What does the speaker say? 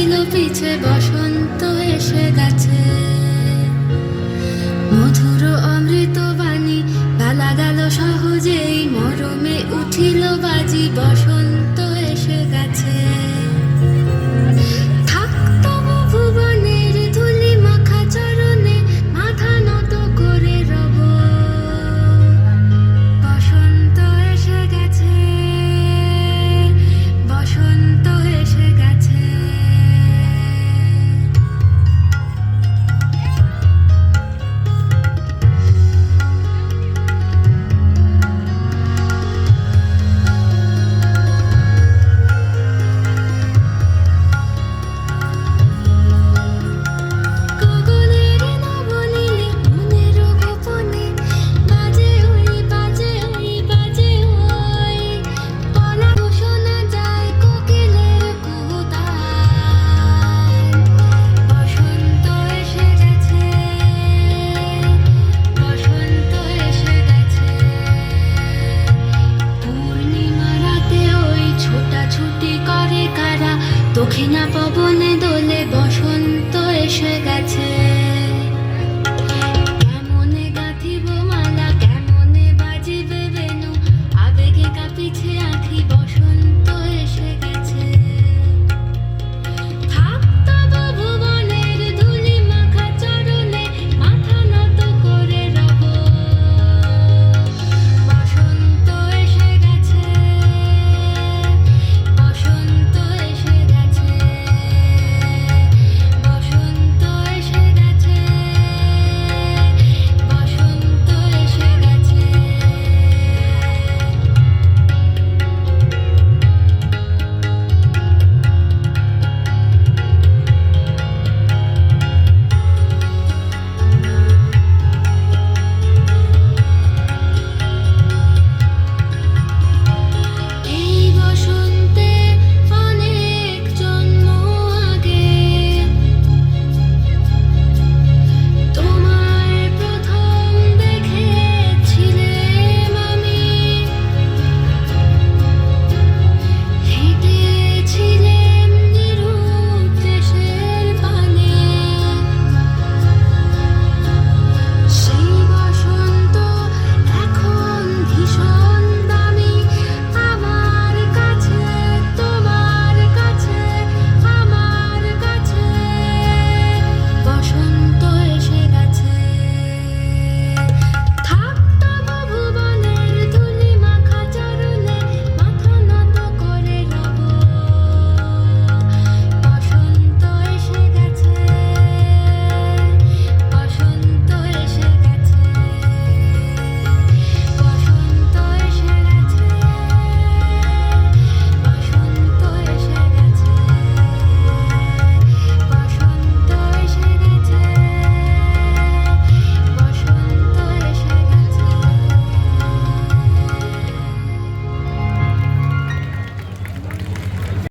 দিল পিছে, বসন্ত এসে গেছে। মধুর অমৃত বাণী, বেলা গেল সহজেই মরমে উঠিল বাজি, বসন্ত দক্ষিণা পবনে দোলে বসন্ত এসে গেছে।